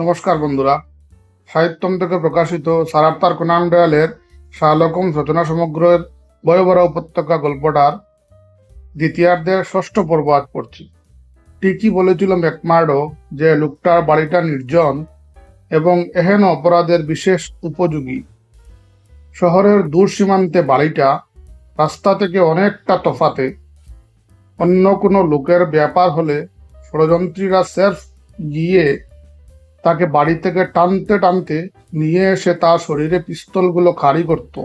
নমস্কার বন্ধুরা। সাহিত্যম থেকে প্রকাশিত সারাপ্তার কোনান ডয়ালের শাহলকম সচনা সমগ্রের বয়বরা উপত্যকা গল্পটার দ্বিতীয়ার্ধের ষষ্ঠ পর্ব আজ পড়ছি। ঠিকই বলেছিল ম্যাকমার্ডো যে লোকটার বাড়িটা নির্জন এবং এহেন অপরাধের বিশেষ উপযোগী। শহরের দূর সীমান্তে বাড়িটা রাস্তা থেকে অনেকটা তফাতে। অন্য কোনো লোকের ব্যাপার হলে ষড়যন্ত্রীরা সেলফ গিয়ে তাকে বাড়ি থেকে টানতে টানতে নিয়ে এসে তার শরীরে পিস্তলগুলো খাড়ি করত।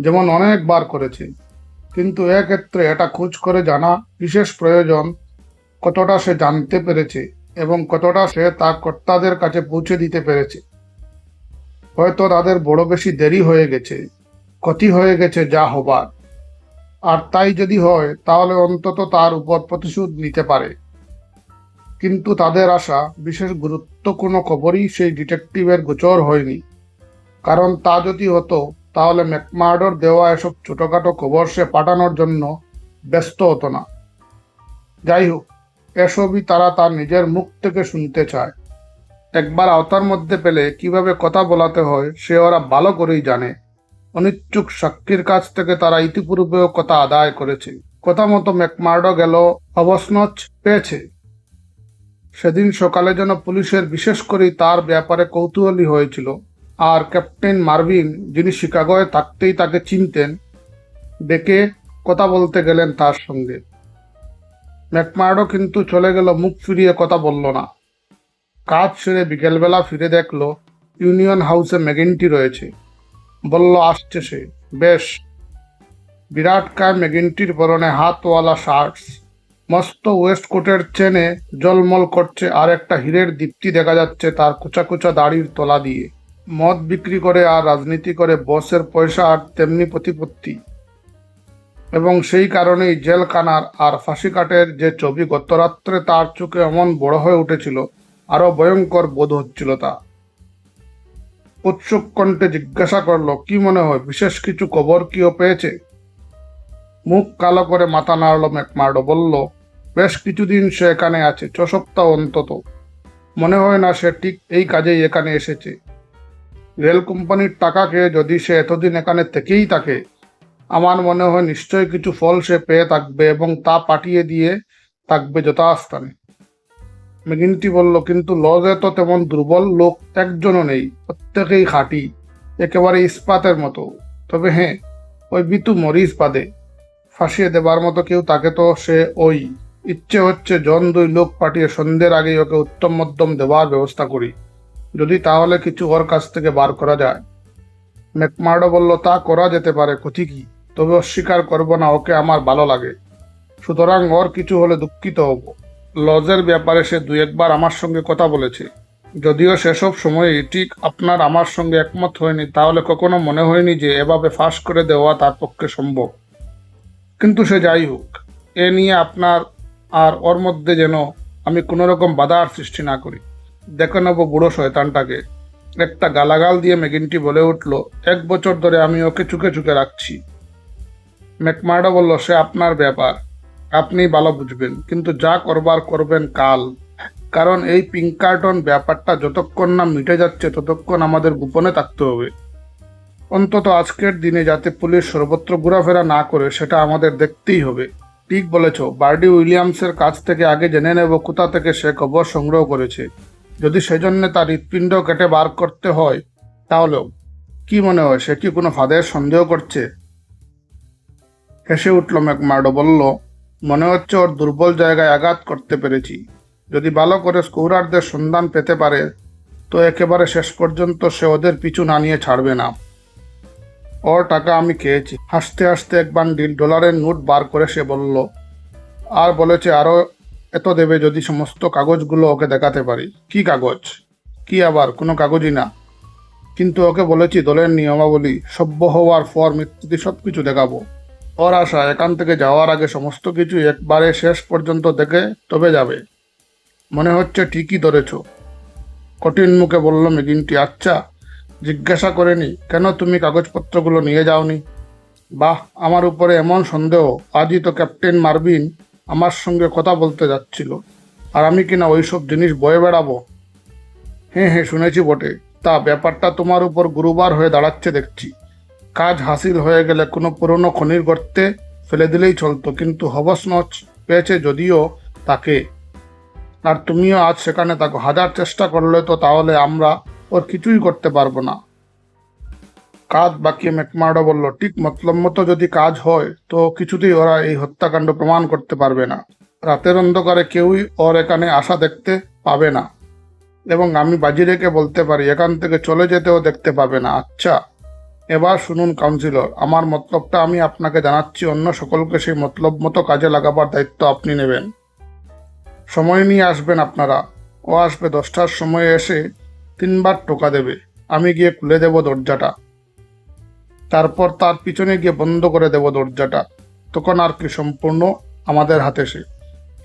যেমন অনেকবার করেছে। কিন্তু এক্ষেত্রে এটা খোঁজ করে জানা বিশেষ প্রয়োজন কতটা সে জানতে পেরেছে এবং কতটা সে তার কর্তাদের কাছে পৌঁছে দিতে পেরেছে। হয়তো তাদের বড় বেশি দেরি হয়ে গেছে, ক্ষতি হয়ে গেছে যা হবার। আর তাই যদি হয়, তাহলে অন্তত তার উপর প্রতিশোধ নিতে পারে। কিন্তু তাদের আশা, বিশেষ গুরুত্বপূর্ণ খবরই সেই ডিটেকটিভের গোচর হয়নি। কারণ তা যদি হতো, তাহলে ম্যাকমার্ডোর দেওয়া এসব ছোটোখাটো খবর সে পাঠানোর জন্য ব্যস্ত হতো না। যাই হোক, এসবই তারা তার নিজের মুখ থেকে শুনতে চায়। একবার আওতার মধ্যে পেলে কীভাবে কথা বলাতে হয়, সে ওরা ভালো করেই জানে। অনিচ্ছুক সাক্ষীর কাছ থেকে তারা ইতিপূর্বেও কথা আদায় করেছে। কথা মতো ম্যাকমার্ডো গেল, অবসনচ পেয়েছে। সেদিন সকালে যেন পুলিশের বিশেষ করে তার ব্যাপারে কৌতূহলী হয়েছিল। আর ক্যাপ্টেন মার্ভিন, যিনি শিকাগোয় থাকতেই তাকে চিনতেন, ডেকে কথা বলতে গেলেন তার সঙ্গে। ম্যাকমার্ডো কিন্তু চলে গেল, মুখ ফিরিয়ে কথা বলল না। কাজ সেরে বিকেলবেলা ফিরে দেখল, ইউনিয়ন হাউসে ম্যাগিনটি রয়েছে। বলল, আসছে সে। বেশ। বিরাট কায় ম্যাগিনটির পরনে হাতওয়ালা শার্টস। মস্ত ওয়েস্টকোটের চেনে জলমল করছে আর একটা হীরের দীপ্তি দেখা যাচ্ছে তার কুচা কুচা দাড়ির তলা দিয়ে। মদ বিক্রি করে আর রাজনীতি করে, বসের পয়সা আর তেমনি প্রতিপত্তি। এবং সেই কারণেই জেলখানার আর ফাঁসি কাটের যে ছবি গতরাত্রে তার চোখে এমন বড় হয়ে উঠেছিল, আরও ভয়ঙ্কর বোধ হচ্ছিল তা। উৎসুক কণ্ঠে জিজ্ঞাসা করল, কি মনে হয়, বিশেষ কিছু খবর কিও পেয়েছে? মুখ কালো করে মাথা নাড়ল ম্যাকমার্ডো, বলল, বেশ কিছুদিন সে এখানে আছে, ছ সপ্তাহ অন্তত। মনে হয় না সে ঠিক এই কাজেই এখানে এসেছে। রেল কোম্পানির টাকা খেয়ে যদি সে এতদিন এখানে থেকেই থাকে, আমার মনে হয় নিশ্চয়ই কিছু ফল সে পেয়ে থাকবে এবং তা পাঠিয়ে দিয়ে থাকবে যথাস্থানে। মেগিনটি বলল, কিন্তু লজে তো তেমন দুর্বল লোক একজনও নেই, প্রত্যেকেই খাঁটি, একেবারে ইস্পাতের মতো। তবে হ্যাঁ ওই বিতু মরিস বাদে ফাঁসিয়ে দেবার মতো কেউ তাকে তো সে ওই ইচ্ছে হচ্ছে জন দুই লোক পাঠিয়ে সন্ধ্যের আগেই ওকে উত্তম মধ্যম দেওয়ার ব্যবস্থা করি। যদি তাহলে কিছু ওর কাছ থেকে বার করা যায়। ম্যাকমার্ডো বলল, তা করা যেতে পারে, ক্ষতি কি? তবে অস্বীকার করব না, ওকে আমার ভালো লাগে। সুতরাং ওর কিছু হলে দুঃখিত হব। লজের ব্যাপারে সে দু একবার আমার সঙ্গে কথা বলেছে। যদিও সেসব সময়ে ঠিক আপনার আমার সঙ্গে একমত হয়নি, তাহলে কখনো মনে হয়নি যে এভাবে ফাঁস করে দেওয়া তার পক্ষে সম্ভব। কিন্তু সে যাই হোক, এ নিয়ে আপনার আর ওর মধ্যে যেন আমি কোনো রকম বাধার সৃষ্টি না করি। দেখে নেব বুড়ো শয়তানটাকে। একটা গালাগাল দিয়ে মেগিনটি বলে উঠল, এক বছর ধরে আমি ওকে চুকে চুকে রাখছি। ম্যাকমার্ডো বলল, সে আপনার ব্যাপার। আপনি ভালো বুঝবেন, কিন্তু যা করবার করবেন কাল। কারণ এই পিঙ্কার্টন ব্যাপারটা যতক্ষণ না মিটে যাচ্ছে, ততক্ষণ আমাদের গোপনে থাকতে হবে। অন্তত আজকের দিনে যাতে পুলিশ সর্বত্র ঘোরাফেরা না করে, সেটা আমাদের দেখতেই হবে। ঠিক বলেছ, বার্ডি উইলিয়ামসের কাছ থেকে আগে জেনে নেব কোথা থেকে সে খবর সংগ্রহ করেছে। যদি সেজন্য তার হৃৎপিণ্ড কেটে বার করতে হয়, তাহলেও কি মনে হয়, সে কি কোনো ফাঁদের সন্দেহ করছে? হেসে উঠল ম্যাকমার্ডো, বলল, মনে হচ্ছে ওর দুর্বল জায়গায় আঘাত করতে পেরেছি। যদি ভালো করে স্কৌরারদের সন্ধান পেতে পারে, তো একেবারে শেষ পর্যন্ত সে ওদের পিছু না নিয়ে ছাড়বে না। ওর টাকা আমি খেয়েছি। হাসতে হাসতে এক বান্ডিল ডলারের নোট বার করে সে বলল, আর বলেছে আরও এত দেবে যদি সমস্ত কাগজগুলো ওকে দেখাতে পারি। কি কাগজ? কি আবার? কোনো কাগজই না। কিন্তু ওকে বলেছি দলের নিয়মাবলী, সভ্য হওয়ার ফর্ম ইত্যাদি সব কিছু দেখাবো। ওর আশা, এখান থেকে যাওয়ার আগে সমস্ত কিছু একবারে শেষ পর্যন্ত দেখে তবে যাবে। মনে হচ্ছে ঠিকই ধরেছ। কঠিন মুখে বলল, মেগিনটি আচ্ছা জিজ্ঞাসা করেনি, কেন তুমি কাগজপত্রগুলো নিয়ে যাওনি? বাহ, আমার উপরে এমন সন্দেহ, আজই তো ক্যাপ্টেন মার্ভিন আমার সঙ্গে কথা বলতে যাচ্ছিল, আর আমি কিনা ওইসব জিনিস বয়ে বেড়াবো? হ্যাঁ হ্যাঁ শুনেছি বটে, তা ব্যাপারটা তোমার উপর গুরুবার হয়ে দাঁড়াচ্ছে দেখছি। কাজ হাসিল হয়ে গেলে কোনো পুরনো খনির গর্তে ফেলে দিলেই চলতো, কিন্তু হবস নচ পেয়েছে যদিও তাকে। আর তুমিও আজ সেখানে তাকে হাজার চেষ্টা করলে তো তাহলে আমরা ওর কিছুই করতে পারব না কাজ বাকি ম্যাকমার্ডো বলল ঠিক মতলব মতো যদি কাজ হয় তো কিছুতেই ওরা এই হত্যাকাণ্ড প্রমাণ করতে পারবে না রাতের অন্ধকারে কেউই ওর এখানে আসা দেখতে পাবে না এবং আমি বাজি রেখে বলতে পারি এখান থেকে চলে যেতেও দেখতে পাবে না আচ্ছা এবার শুনুন কাউন্সিলর আমার মতলবটা আমি আপনাকে জানাচ্ছি অন্য সকলকে সেই মতলব মতো কাজে লাগাবার দায়িত্ব আপনি নেবেন সময় নিয়ে আসবেন আপনারা ও আসবে দশটার সময় এসে তিনবার টোকা দেবে। আমি গিয়ে খুলে দেব দরজাটা। তারপর তার পিছনে গিয়ে বন্ধ করে দেব দরজাটা। তখন আর কি সম্পূর্ণ আমাদের হাতে সে।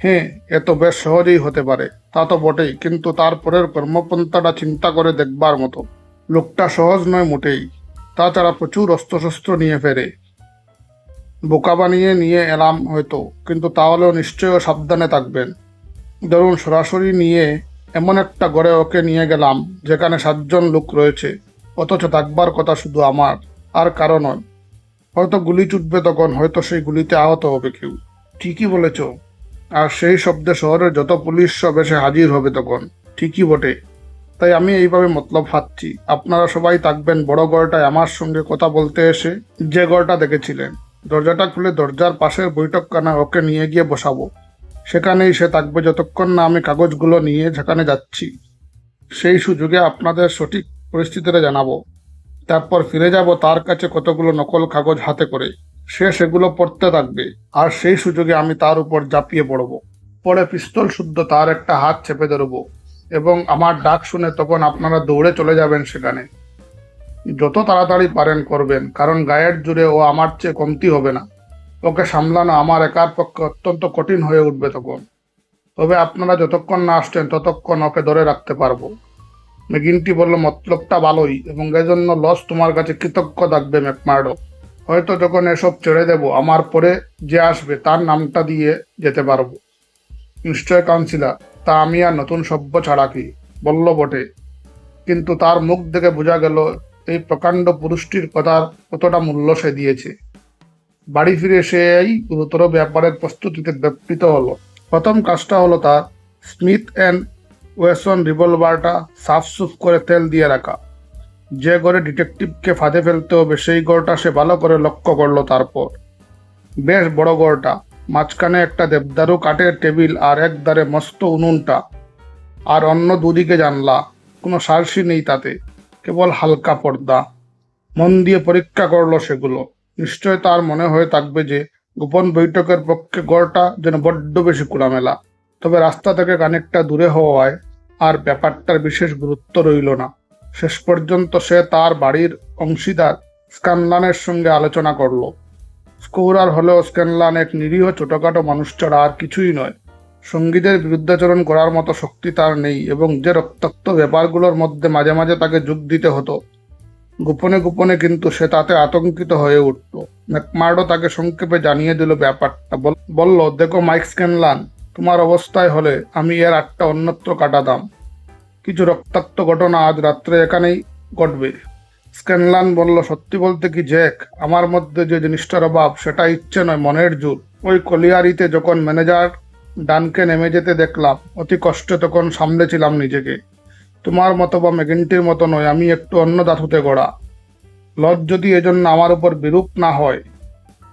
হ্যাঁ এ তো বেশ সহজেই হতে পারে। তা তো বটেই, কিন্তু তারপরের কর্মপন্থাটা চিন্তা করে দেখবার মতো। লোকটা সহজ নয় মোটেই। তাছাড়া প্রচুর অস্ত্রশস্ত্র নিয়ে ফেরে। বোকা বানিয়ে নিয়ে এলাম হয়তো, কিন্তু তাহলেও নিশ্চয়ই সাবধানে থাকবেন। ধরুন সরাসরি নিয়ে এমন একটা গড়ে ওকে নিয়ে গেলাম, যেখানে সাতজন লোক রয়েছে। অথচ থাকবার কথা শুধু আমার, আর কারও নয়। হয়তো গুলি চুটবে তখন, হয়তো সেই গুলিতে আহত হবে কেউ। ঠিকই বলেছ। আর সেই শব্দে শহরের যত পুলিশ সব এসে হাজির হবে তখন। ঠিকই বটে। তাই আমি এইভাবে মতলব হাঁটছি। আপনারা সবাই থাকবেন বড় গড়টায় আমার সঙ্গে কথা বলতে এসে যে গড়টা দেখেছিলেন। দরজাটা খুলে দরজার পাশের বৈঠকখানা ওকে নিয়ে গিয়ে বসাবো। সেখানেই সে থাকবে যতক্ষণ না আমি কাগজগুলো নিয়ে যেখানে যাচ্ছি। সেই সুযোগে আপনাদের সঠিক পরিস্থিতিটা জানাব। তারপর ফিরে যাব তার কাছে কতগুলো নকল কাগজ হাতে করে। সে সেগুলো পড়তে থাকবে আর সেই সুযোগে আমি তার উপর ঝাঁপিয়ে পড়ব। পরে পিস্তল শুদ্ধ তার একটা হাত চেপে ধরবো এবং আমার ডাক শুনে তখন আপনারা দৌড়ে চলে যাবেন সেখানে। যত তাড়াতাড়ি পারেন করবেন, কারণ গায়ের জুড়ে ও আমার চেয়ে কমতি হবে না। ওকে সামলানো আমার একার পক্ষে অত্যন্ত কঠিন হয়ে উঠবে তখন। তবে আপনারা যতক্ষণ না আসছেন, ততক্ষণ ওকে ধরে রাখতে পারব। মেগিনটি বলল, মতলবটা ভালোই, এবং এজন্য লস তোমার কাছে কৃতজ্ঞ থাকবে, ম্যাকমার্ডো। হয়তো যখন এসব ছেড়ে দেব, আমার পরে যে আসবে, তার নামটা দিয়ে যেতে পারব। নিশ্চয় কাউন্সিলার, তা আমি আর নতুন সভ্য ছাড়া কি? বলল বটে। কিন্তু তার মুখ দেখে বোঝা গেল, এই প্রকাণ্ড পুরুষটির কথার কতটা মূল্য সে দিয়েছে। বাড়ি ফিরে সেই গুরুতর ব্যাপারের প্রস্তুতিতে ব্যাপৃত হলো। প্রথম কাজটা হলো তার স্মিথ অ্যান্ড ওয়েসন রিভলভারটা সাফসুফ করে তেল দিয়ে রাখা। যে ঘরে ডিটেকটিভকে ফাঁদে ফেলতে হবে, সেই ঘরটা সে ভালো করে লক্ষ্য করল তারপর। বেশ বড় ঘরটা, মাঝখানে একটা দেবদারু কাঠের টেবিল আর এক ধারে মস্ত উনুনটা। আর অন্য দুদিকে জানলা, কোনো সারসি নেই তাতে, কেবল হালকা পর্দা। মন দিয়ে পরীক্ষা করল সেগুলো। নিশ্চয় তার মনে হয়ে থাকবে যে গোপন বৈঠকের পক্ষে গড়টা যেন বড্ড বেশি খোলামেলা। তবে রাস্তা থেকে খানিকটা দূরে হওয়ায় আর ব্যাপারটার বিশেষ গুরুত্ব রইল না। শেষ পর্যন্ত সে তার বাড়ির অংশীদার স্ক্যানলানের সঙ্গে আলোচনা করল। স্কোরার হলেও স্ক্যানলান এক নিরীহ ছোটখাটো মানুষ ছাড়া আর কিছুই নয়। সঙ্গীদের বিরুদ্ধাচরণ করার মতো শক্তি তার নেই এবং যে রক্তাক্ত ব্যাপারগুলোর মধ্যে মাঝে মাঝে তাকে যোগ দিতে হতো গোপনে গোপনে কিন্তু সে তাতে আতঙ্কিত হয়ে উঠত ম্যাকমার্ডো তাকে সংক্ষেপে জানিয়ে দিল ব্যাপারটা। বল- বলল, দেখো, মাইক স্ক্যানলান, তোমার অবস্থায় হলে আমি এর আটটা অন্যত্র কাটাতাম। কিছু রক্তাক্ত ঘটনা আজ রাত্রে এখানেই ঘটবে। স্ক্যানলান বলল, সত্যি বলতে কি, জ্যাক? আমার মধ্যে যে জিনিসটার অভাব, সেটা ইচ্ছে নয়, মনের জোর। ওই কলিয়ারিতে যখন ম্যানেজার ডানকে নেমে যেতে দেখলাম, অতি কষ্টে তখন সামলেছিলাম নিজেকে। তোমার মতো বা মেগেন্টির মতো নয়, আমি একটু অন্য ধাতুতে গড়া। লজ যদি এজন্য আমার উপর বিরূপ না হয়,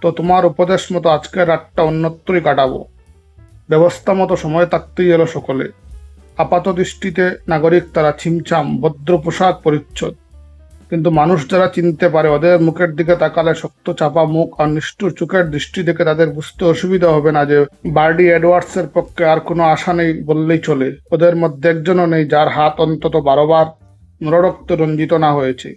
তো তোমার উপদেশ মতো আজকের রাতটা অন্যত্রই কাটাবো। ব্যবস্থা মতো সময় থাকতেই এলো সকলে। আপাত দৃষ্টিতে নাগরিক তারা ছিমছাম ভদ্র পোশাক পরিচ্ছদ। কিন্তু মানুষ যারা চিনতে পারে, ওদের মুখের দিকে তাকালে শক্ত, চাপা মুখ আর নিষ্ঠুর চোখের দৃষ্টি দেখে তাদের বুঝতে অসুবিধা হবে না যে বার্ডি এডওয়ার্ডসের পক্ষে আর কোনো আশা নেই বললেই চলে। ওদের মধ্যে একজনও নেই যার হাত অন্তত বারোবার নররক্ত রঞ্জিত না হয়েছে।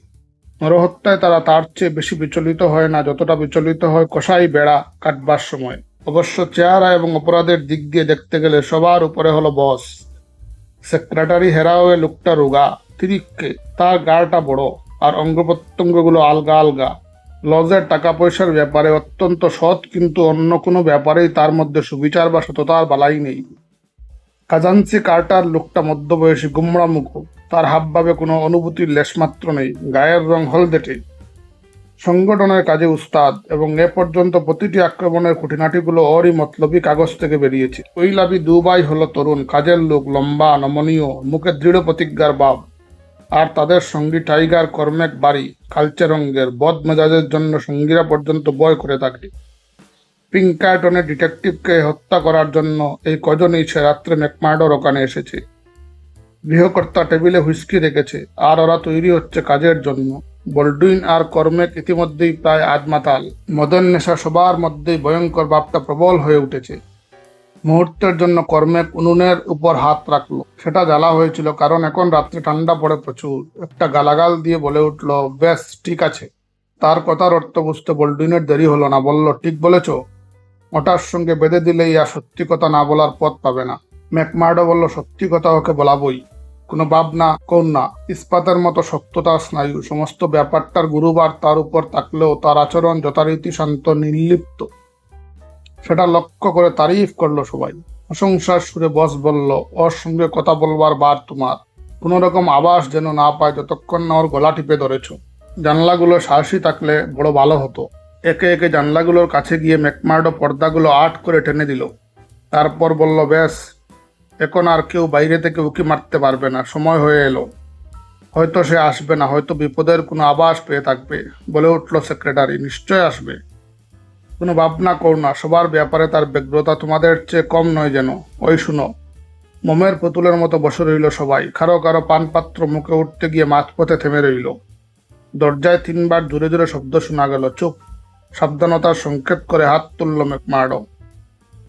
নরহত্যায় তারা তার চেয়ে বেশি বিচলিত হয় না, যতটা বিচলিত হয় কষাই বেড়া কাটবার সময়। অবশ্য চেহারা এবং অপরাধের দিক দিয়ে দেখতে গেলে সবার উপরে হলো বস। সেক্রেটারি হেরাওয়ে লোকটা রোগা, তিরিককে, তার গাড়টা বড়। আর অঙ্গ প্রত্যঙ্গগুলো আলগা আলগা। লজের টাকা পয়সার ব্যাপারে অত্যন্ত সৎ, কিন্তু অন্য কোনো ব্যাপারেই তার মধ্যে সুবিচার বা সততার বালাই নেই। খাজানসি কার্টার লোকটা মধ্যবয়সী গুমরা মুখ। তার হাবভাবে কোনো অনুভূতির লেশমাত্র নেই। গায়ের রং হলদেটে। সংগঠনের কাজে উস্তাদ এবং এ পর্যন্ত প্রতিটি আক্রমণের খুঁটিনাটিগুলো ওরই মতলবী কাগজ থেকে বেরিয়েছে। কৈলাবি দুবাই হলো তরুণ, কাজের লোক, লম্বা, নমনীয়, মুখে দৃঢ় প্রতিজ্ঞার ভাব আর তাদের সঙ্গী টাইগার কর্মেক বাড়ি কালচে রঙ্গের বদ মেজাজের জন্য সঙ্গীরা পর্যন্ত বয় করে থাকে। পিঙ্কার্টনের ডিটেকটিভকে হত্যা করার জন্য এই কজনই সে রাত্রে ম্যাকমার্ডোর ওখানে এসেছে। গৃহকর্তা টেবিলে হুইস্কি রেখেছে, আর ওরা তৈরি হচ্ছে কাজের জন্য। বল্ডুইন আর কর্মেক ইতিমধ্যেই প্রায় আজমাতাল মদন নেশা সবার মধ্যেই ভয়ঙ্কর ভাবটা প্রবল হয়ে উঠেছে। মুহূর্তের জন্য কর্মেক উনুনের উপর হাত রাখল। সেটা জ্বালা হয়েছিল কারণ এখন রাত্রে ঠান্ডা পড়ে প্রচুর। একটা গালাগাল দিয়ে বলে উঠল, বেশ, ঠিক আছে। তার কথার অর্থ বুঝতে বল্ডুইনের দেরি হলো না। বলল, ঠিক বলেছ। ওটার সঙ্গে বেঁধে দিলেই আর সত্যি কথা না বলার পথ পাবে না। ম্যাকমার্ডো বলল, সত্যি কথা ওকে বলাবই। কোনো ভাবনা কন্যা ইস্পাতের মতো শক্ততা স্নায়ু, সমস্ত ব্যাপারটার গুরুবার তার উপর থাকলেও তার আচরণ যথারীতি শান্ত, নির্লিপ্ত। সেটা লক্ষ্য করে তারিফ করল সবাই। প্রশংসার সুরে বস বলল, ওর সঙ্গে কথা বলবার বার তোমার। কোনো রকম আবাস যেন না পায় যতক্ষণ না ওর গলা টিপে ধরেছ। জানলাগুলো সাহসী থাকলে বড় ভালো হতো। একে একে জানলাগুলোর কাছে গিয়ে ম্যাকমার্ডো পর্দাগুলো আট করে টেনে দিল। তারপর বলল, বেশ, এখন আর কেউ বাইরে থেকে উকি মারতে পারবে না, সময় হয়ে এলো। হয়তো সে আসবে না, হয়তো বিপদের কোনো আবাস পেয়ে থাকবে। বলে উঠল সেক্রেটারি, নিশ্চয় আসবে। কোনো ভাবনা কর না, সবার ব্যাপারে তার ব্যগ্রতা তোমাদের চেয়ে কম নয় যেন। ওই শুনো, মোমের পুতুলের মতো বসে রইল সবাই। কারও কারও পানপাত্র মুখে উঠতে গিয়ে মাঝপথে থেমে রইল। দরজায় তিনবার জোরে জোরে শব্দ শোনা গেল, চুপ, সাবধানতার সংকেত করে হাত তুলল ম্যাকমার্ডো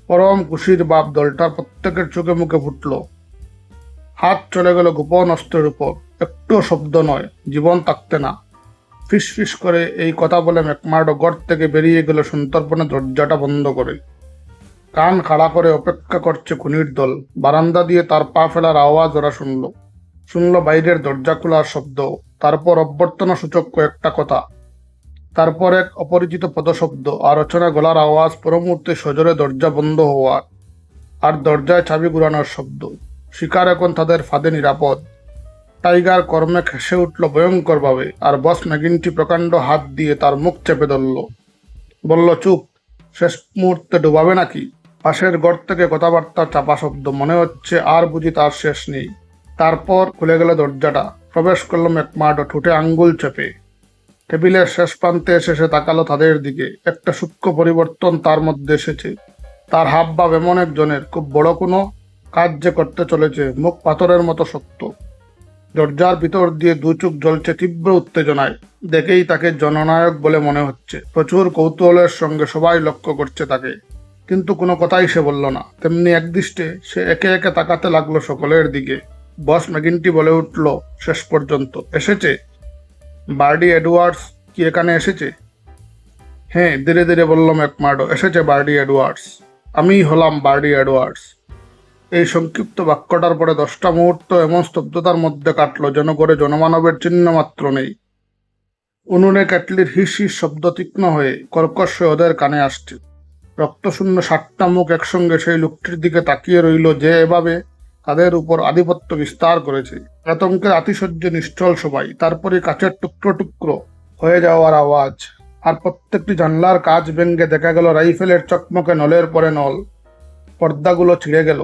পরম খুশির বাপ দলটার প্রত্যেকের চোখে মুখে ফুটল। হাত চলে গেল গোপন অস্ত্রের উপর। একটুও শব্দ নয়, জীবন থাকতে না। ফিস ফিস করে এই কথা বলে ম্যাকমার্ডো গড় থেকে বেরিয়ে গেল সন্তর্পণে দরজাটা বন্ধ করে। কান খাড়া করে অপেক্ষা করছে খুনির দল। বারান্দা দিয়ে তার পা ফেলার আওয়াজ ওরা শুনল। শুনল বাইরের দরজা খোলার শব্দ। তারপর অভ্যর্থনা সূচক কয়েকটা কথা। তারপর এক অপরিচিত পদশব্দ। আর অচেনা গলার আওয়াজ পরমুহূর্তে সজোরে দরজা বন্ধ হওয়ার। আর দরজায় চাবি ঘুরানোর শব্দ। শিকার এখন তাদের ফাঁদে নিরাপদ। টাইগার কর্মে খেসে উঠল ভয়ঙ্করভাবে, আর বস ম্যাগিনটি প্রকাণ্ড হাত দিয়ে তার মুখ চেপে ধরল। বলল, চুপ, শেষ মুহূর্তে ডুবাবে নাকি? পাশের ঘর থেকে কথাবার্তার চাপা শব্দ, মনে হচ্ছে আর বুঝি তার শেষ নেই। তারপর খুলে গেল দরজাটা, প্রবেশ করল ম্যাকমার্ডো ঠোঁটে আঙ্গুল চেপে। টেবিলের শেষ প্রান্তে এসে সে তাকালো তাদের দিকে, একটা সূক্ষ্ম পরিবর্তন তার মধ্যে এসেছে। তার হাব ভাব এমন একজনের, খুব বড় কোনো কাজ যে করতে চলেছে, মুখ পাথরের মতো শক্ত। দরজার ভিতর দিয়ে দু চোখ জ্বলছে তীব্র উত্তেজনায়। দেখেই তাকে জননায়ক বলে মনে হচ্ছে। প্রচুর কৌতূহলের সঙ্গে সবাই লক্ষ্য করছে তাকে। কিন্তু কোনো কথাই সে বলল না। তেমনি একদৃষ্টে সে একে একে তাকাতে লাগল সকলের দিকে। বস ম্যাগিনটি বলে উঠল, শেষ পর্যন্ত। এসেছে? বার্ডি এডওয়ার্ডস কি এখানে এসেছে? হ্যাঁ ধীরে ধীরে বলল ম্যাকমার্ডো এসেছে বার্ডি এডওয়ার্ডস। আমিই হলাম বার্ডি এডওয়ার্ডস। এই সংক্ষিপ্ত বাক্যটার পরে দশটা মুহূর্ত এমন স্তব্ধতার মধ্যে কাটলো যেন করে জনমানবের চিহ্ন মাত্র নেই। উনুনে ক্যাটলির হিস হিস শব্দ তীক্ষ্ণ হয়ে কর্কশ ওদের কানে আসছে। রক্তশূন্য ষাটটা মুখ একসঙ্গে সেই লোকটির দিকে তাকিয়ে রইল যে এভাবে তাদের উপর আধিপত্য বিস্তার করেছে। আতঙ্কের আতিশয্য নিশ্চল সবাই, তারপরে কাচের টুকরো টুকরো হয়ে যাওয়ার আওয়াজ। আর প্রত্যেকটি জানলার কাজ ভেঙ্গে দেখা গেল রাইফেলের চকমকে নলের পরে নল। পর্দাগুলো ছিঁড়ে গেল।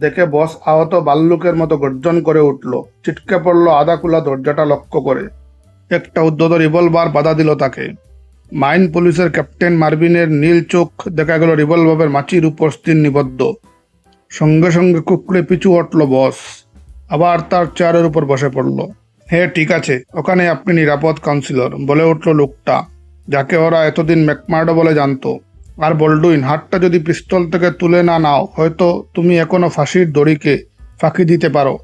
দেখে বস আহত বাল্লুকের মতো গর্জন করে উঠল। চিটকে পড়ল আদা খোলা দরজাটা লক্ষ্য করে। একটা উদ্যত রিভলভার বাধা দিল তাকে। মাইন পুলিশের ক্যাপ্টেন মার্ভিনের নীল চোখ দেখা গেল রিভলভারের মাচির উপর স্থির নিবদ্ধ। সঙ্গে সঙ্গে কুকড়ে পিছু উঠল বস। আবার তার চেয়ারের উপর বসে পড়ল। হ্যাঁ ঠিক আছে, ওখানে আপনি নিরাপদ কাউন্সিলর, বলে উঠল লোকটা, যাকে ওরা এতদিন ম্যাকমার্ডো বলে জানতো। আর বল্ডুইন, হাতটা যদি পিস্তল থেকে তুলে না নাও, হয়তো তুমি এখনও ফাঁসির দড়িকে ফাঁকি দিতে পারো।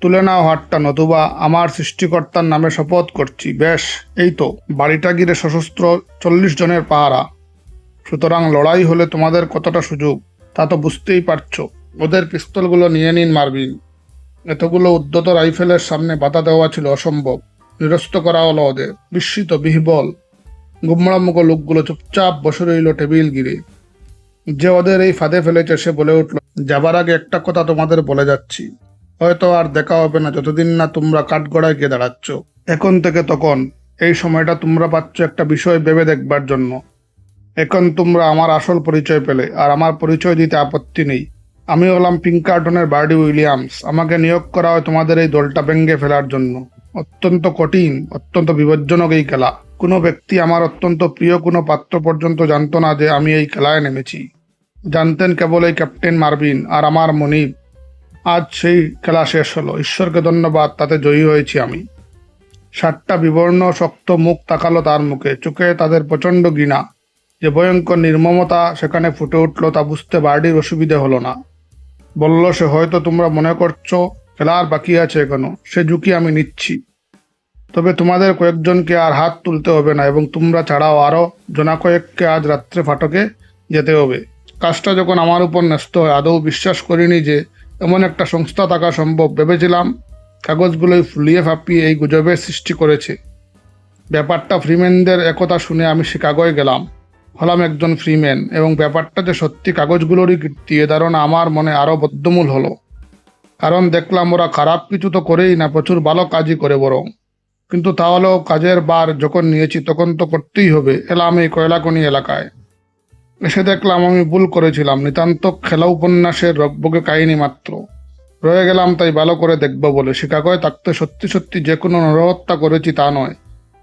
তুলে নাও হাতটা, নতুবা আমার সৃষ্টিকর্তার নামে শপথ করছি। বেশ এই তো, বাড়িটা গিরে সশস্ত্র চল্লিশ জনের পাহারা। সুতরাং লড়াই হলে তোমাদের কতটা সুযোগ, তা তো বুঝতেই পারছ। ওদের পিস্তলগুলো নিয়ে নিন, মারবিন। এতগুলো উদ্যত রাইফেলের সামনে বাধা দেওয়া ছিল অসম্ভব। নিরস্ত করা হলো ওদের। বিস্মিত, বিহবল। গুমড়ামুখ লোকগুলো চুপচাপ বসে রইল টেবিল গিরে যে ওদের এই ফাঁদে ফেলেছে সে বলে উঠল, যাবার আগে একটা কথা তোমাদের বলে যাচ্ছি। হয়তো আর দেখা হবে না, যতদিন না তোমরা কাঠগড়ায় গিয়ে দাঁড়াচ্ছ। এখন থেকে তখন এই সময়টা তোমরা পাচ্ছ একটা বিষয় ভেবে দেখবার জন্য। এখন তোমরা আমার আসল পরিচয় পেলে, আর আমার পরিচয় দিতে আপত্তি নেই। আমি হলাম পিঙ্কার্টনের বার্ডি উইলিয়ামস। আমাকে নিয়োগ করা হয় তোমাদের এই দলটা ভেঙ্গে ফেলার জন্য। অত্যন্ত কঠিন, অত্যন্ত বিপজ্জনক এই খেলা। কোনো ব্যক্তি আমার অত্যন্ত প্রিয়, কোনো পাত্র পর্যন্ত জানতো না যে আমি এই খেলায় নেমেছি। জানতেন কেবল এই ক্যাপ্টেন মার্বিন আর আমার মনিব। আজ সেই খেলা শেষ হলো। ঈশ্বরকে ধন্যবাদ, তাতে জয়ী হয়েছি আমি। ষাটটা বিবর্ণ, শক্ত মুখ তাকালো তার মুখে। চোখে তাদের প্রচণ্ড ঘৃণা। যে ভয়ঙ্কর নির্মমতা সেখানে ফুটে উঠল তা বুঝতে বার্ডির অসুবিধে হলো না। বলল, সে হয়তো তোমরা মনে করছ, খেলার বাকি আছে এখনও। সে ঝুঁকি আমি নিচ্ছি। তবে তোমাদের কয়েকজনকে আর হাত তুলতে হবে না এবং তোমরা ছাড়াও আরও জনা কয়েককে আজ রাত্রে ফাটকে যেতে হবে। কাজটা যখন আমার উপর ন্যস্ত হয়, আদৌ বিশ্বাস করিনি যে এমন একটা সংস্থা থাকা সম্ভব। ভেবেছিলাম কাগজগুলোই ফুলিয়ে ফাঁপিয়ে এই গুজবের সৃষ্টি করেছে। ব্যাপারটা ফ্রিম্যানদের একথা শুনে আমি শিকাগোয় গেলাম। হলাম একজন ফ্রিম্যান এবং ব্যাপারটা যে সত্যি কাগজগুলোরই কীর্তি, এ ধারণা আমার মনে আরও বদ্ধমূল হলো। কারণ দেখলাম ওরা খারাপ কিছু তো করেই না, প্রচুর ভালো কাজই করে বরং। কিন্তু তাহলেও কাজের বার যখন নিয়েছি তখন তো করতেই হবে। এলাম এই কয়লাকনি এলাকায়। এসে দেখলাম আমি ভুল করেছিলাম। নিতান্ত খেলা উপন্যাসের রকবকে কাহিনী মাত্র। রয়ে গেলাম তাই ভালো করে দেখব বলে। শিকাগোয় থাকতে সত্যি সত্যি যে কোনো নরহত্যা করেছি তা নয়।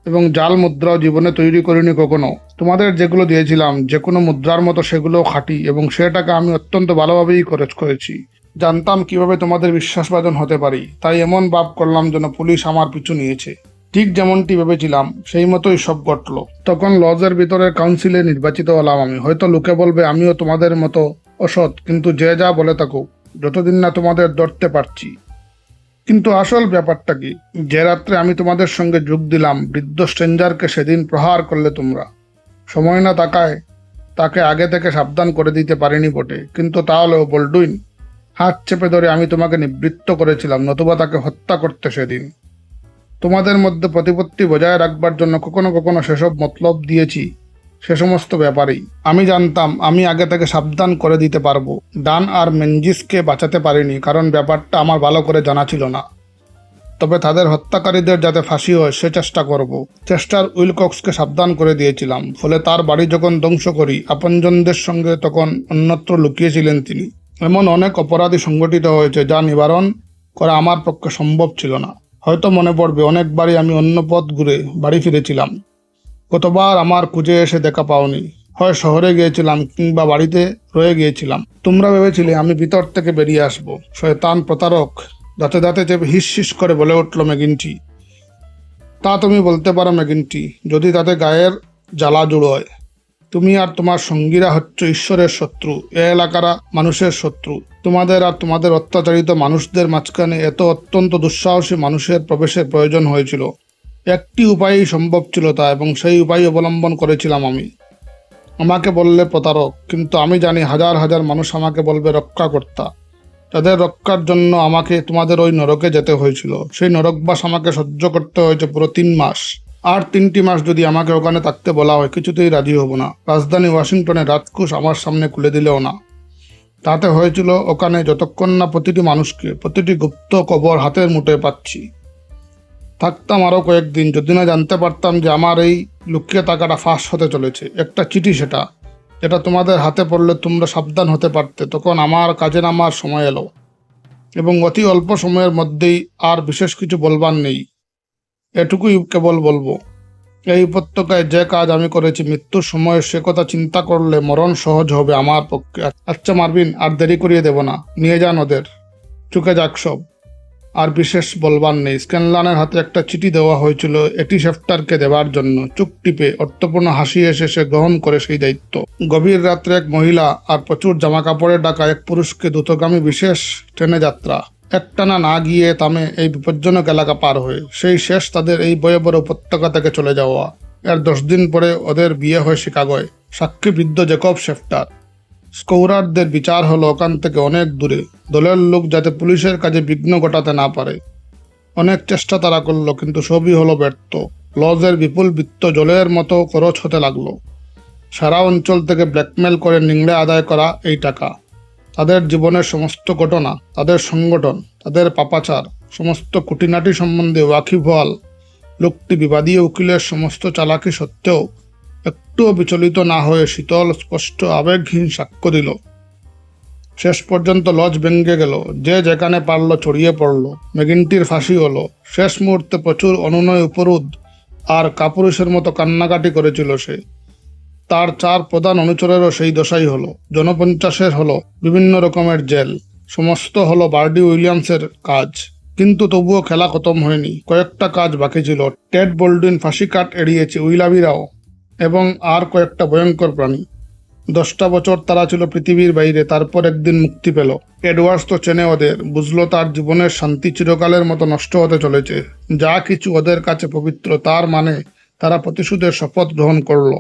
এবং জাল মুদ্রাও জীবনে তৈরি করিনি কখনো। তোমাদের যেগুলো দিয়েছিলাম, যে কোনো মুদ্রার মতো সেগুলো খাঁটি এবং সেটাকে আমি অত্যন্ত ভালোভাবেই খরচ করেছি। জানতাম কীভাবে তোমাদের বিশ্বাসভাজন হতে পারি। তাই এমন ভাব করলাম যেন পুলিশ আমার পিছু নিয়েছে। ঠিক যেমনটি ভেবেছিলাম, সেই মতোই সব ঘটল। তখন লজের ভিতরে কাউন্সিলে নির্বাচিত হলাম আমি। হয়তো লোকে বলবে, আমিও তোমাদের মতো অসৎ, কিন্তু যে যা বলে থাকুক, যতদিন না তোমাদের ধরতে পারছি। কিন্তু আসল ব্যাপারটা কি? যে রাত্রে আমি তোমাদের সঙ্গে যোগ দিলাম, বৃদ্ধ স্ট্রেঞ্জারকে সেদিন প্রহার করলে তোমরা। সময় না তাকায় তাকে আগে থেকে সাবধান করে দিতে পারিনি বটে, কিন্তু তাহলেও বল্ডুইন, হাত চেপে ধরে আমি তোমাকে নিবৃত্ত করেছিলাম, নতুবা তাকে হত্যা করতে সেদিন। তোমাদের মধ্যে প্রতিপত্তি বজায় রাখবার জন্য কখনো কখনো সেসব মতলব দিয়েছি, সে সমস্ত ব্যাপারেই। আমি জানতাম, আমি আগে থেকে সাবধান করে দিতে পারব। ডান আর মেনজিসকে বাঁচাতে পারিনি, কারণ ব্যাপারটা আমার ভালো করে জানা ছিল না। তবে তাদের হত্যাকারীদের যাতে ফাঁসি হয়, সে চেষ্টা করব। চেষ্টার উইলকক্সকে সাবধান করে দিয়েছিলাম, ফলে তার বাড়ি যখন ধ্বংস করি, আপনজনদের সঙ্গে তখন অন্যত্র লুকিয়েছিলেন তিনি। এমন অনেক অপরাধী সংগঠিত হয়েছে, যা নিবারণ করা আমার পক্ষে সম্ভব ছিল না। হয়তো মনে পড়বে, অনেকবারই আমি অন্য পথ ঘুরে বাড়ি ফিরেছিলাম। কতবার আমার খুঁজে এসে দেখা পাওনি। হয় শহরে গিয়েছিলাম কিংবা বাড়িতে রয়ে গিয়েছিলাম। তোমরা ভেবেছিলে আমি ভিতর থেকে বেরিয়ে আসব। শয়তান প্রতারক, দাঁতে দাঁতে চেপে হিস করে বলে উঠল মেগিনটি তা তুমি বলতে পারো মেগিনটি যদি তাতে গায়ের জ্বালা জুড়োয়। তুমি আর তোমার সঙ্গীরা হচ্ছে ঈশ্বরের শত্রু, এ এলাকারা মানুষের শত্রু। তোমাদের আর তোমাদের অত্যাচারিত মানুষদের মাঝখানে এত অত্যন্ত দুঃসাহসী মানুষের প্রবেশের প্রয়োজন হয়েছিল। একটি উপায়ই সম্ভব ছিল তা এবং সেই উপায় অবলম্বন করেছিলাম আমি। আমাকে বললে প্রতারক, কিন্তু আমি জানি হাজার হাজার মানুষ আমাকে বলবে রক্ষাকর্তা। তাদের রক্ষার জন্য আমাকে তোমাদের ওই নরকে যেতে হয়েছিল। সেই নরকবাস আমাকে সহ্য করতে হয়েছে পুরো তিন মাস। আর তিনটি মাস যদি আমাকে ওখানে থাকতে বলা হয়, কিছুতেই রাজি হব না। রাজধানী ওয়াশিংটনে রাজকুশ আমার সামনে খুলে দিলেও না। তাতে হয়েছিল ওখানে যতক্ষণ না প্রতিটি মানুষকে, প্রতিটি গুপ্ত কবর হাতের মুঠোয় পাচ্ছি। থাকতাম আরও কয়েকদিন যদি না জানতে পারতাম যে আমার এই লুকিয়ে থাকাটা ফাঁস হতে চলেছে। একটা চিঠি সেটা, যেটা তোমাদের হাতে পড়লে তোমরা সাবধান হতে পারতে। তখন আমার কাজে নামার সময় এলো। এবং অতি অল্প সময়ের মধ্যেই আর বিশেষ কিছু বলবার নেই। এটুকুই কেবল বলব। এই উপত্যকায় যে কাজ আমি করেছি, মৃত্যুর সময় সে কথা চিন্তা করলে মরণ সহজ হবে আমার পক্ষে। আচ্ছা মারবিন, আর দেরি করিয়ে দেব না। নিয়ে যান ওদের। চুকে যাক সব। আর বিশেষ বলবার নেই। স্ক্যানলানের হাতে একটা চিঠি দেওয়া হয়েছিল, এটি শেফটারকে দেওয়ার জন্য। চুক টিপে অর্থপূর্ণ হাসি এসে সে গ্রহণ করে সেই দায়িত্ব। গভীর রাত্রে এক মহিলা আর প্রচুর জামা কাপড়ে ডাকা এক পুরুষকে দ্রুতগামী বিশেষ ট্রেনে যাত্রা। একটানা না গিয়ে তামে এই বিপজ্জনক এলাকা পার হয়ে, সেই শেষ তাদের এই বয়ে বড় উপত্যকা থেকে চলে যাওয়া। এর দশ দিন পরে ওদের বিয়ে হয় শিকাগোয়, সাক্ষীবৃদ্ধ জেকব শেফটার। স্কৌরারদের বিচার হলো ওখান থেকে অনেক দূরে। দলের লোক যাতে পুলিশের কাজে বিঘ্ন ঘটাতে না পারে। অনেক চেষ্টা তারা করল, কিন্তু সবই হলো ব্যর্থ। লজের বিপুল বৃত্ত জলের মতো খরচ হতে লাগল। সারা অঞ্চল থেকে ব্ল্যাকমেল করে নিংড়ে আদায় করা এই টাকা। তাদের জীবনের সমস্ত ঘটনা, তাদের সংগঠন, তাদের পাপাচার, সমস্ত খুঁটিনাটি সম্বন্ধে ওয়াকিবহাল লোকটি বিবাদী উকিলের সমস্ত চালাকি সত্ত্বেও একটুও বিচলিত না হয়ে শীতল, স্পষ্ট, আবেগহীন সাক্ষ্য দিল। শেষ পর্যন্ত লজ ভেঙে গেল। যে যেখানে পারল ছড়িয়ে পড়ল। মেগিনটির ফাঁসি হলো। শেষ মুহূর্তে প্রচুর অনুনয়, উপরোধ আর কাপুরুষের মতো কান্নাকাটি করেছিল সে। তার চার প্রধান অনুচরেরও সেই দশাই হলো। জনপঞ্চাশের হলো বিভিন্ন রকমের জেল। সমস্ত হলো বার্ডি উইলিয়ামসের কাজ। কিন্তু তবুও খেলা খতম হয়নি। কয়েকটা কাজ বাকি ছিল। টেড বোল্ডিন ফাঁসি কাট এড়িয়েছে উইলাবিরাও এবং আর কয়েকটা ভয়ঙ্কর প্রাণী। দশটা বছর তারা ছিল পৃথিবীর বাইরে, তারপর একদিন মুক্তি পেল। এডওয়ার্ডস তো চেনে ওদের। বুঝলো তার জীবনের শান্তি চিরকালের মতো নষ্ট হতে চলেছে। যা কিছু ওদের কাছে পবিত্র, তার মানে তারা প্রতিশোধের শপথ গ্রহণ করল।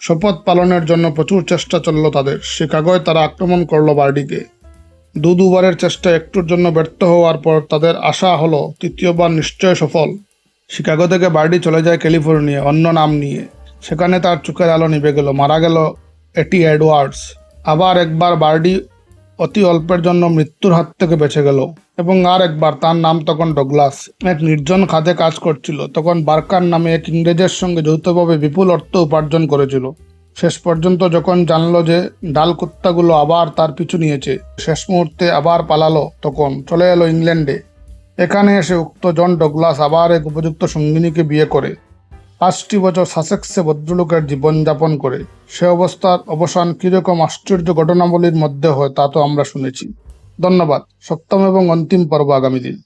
শপথ পালনের জন্য প্রচুর চেষ্টা চলল তাদের। শিকাগোয় তারা আক্রমণ করল বার্ডিকে। দু দুবারের চেষ্টা একটুর জন্য ব্যর্থ হওয়ার পর তাদের আশা হলো তৃতীয়বার নিশ্চয় সফল। শিকাগো থেকে বার্ডি চলে যায় ক্যালিফোর্নিয়া অন্য নাম নিয়ে। সেখানে তার চোখের আলো নিভে গেল, মারা গেল এটি এডওয়ার্ডস। আবার একবার বার্ডি অতি অল্পের জন্য মৃত্যুর হাত থেকে বেঁচে গেল। এবং আর একবার তার নাম তখন ডগলাস। এক নির্জন খাদে কাজ করছিল। তখন বার্কার নামে এক ইংরেজের সঙ্গে যৌথভাবে বিপুল অর্থ উপার্জন করেছিল। শেষ পর্যন্ত যখন জানলো যে ডাল কুত্তাগুলো আবার তার পিছু নিয়েছে, শেষ মুহূর্তে আবার পালালো, তখন চলে এলো ইংল্যান্ডে। এখানে এসে উক্ত জন ডগলাস আবার এক উপযুক্ত সঙ্গিনীকে বিয়ে করে। পাঁচটি বছর সাসেক্সে ভদ্রলোকের জীবনযাপন করে। সে অবস্থার অবসান কীরকম আশ্চর্য ঘটনাবলীর মধ্যে হয় তা তো আমরা শুনেছি। ধন্যবাদ। সপ্তম এবং অন্তিম পর্ব আগামী দিন।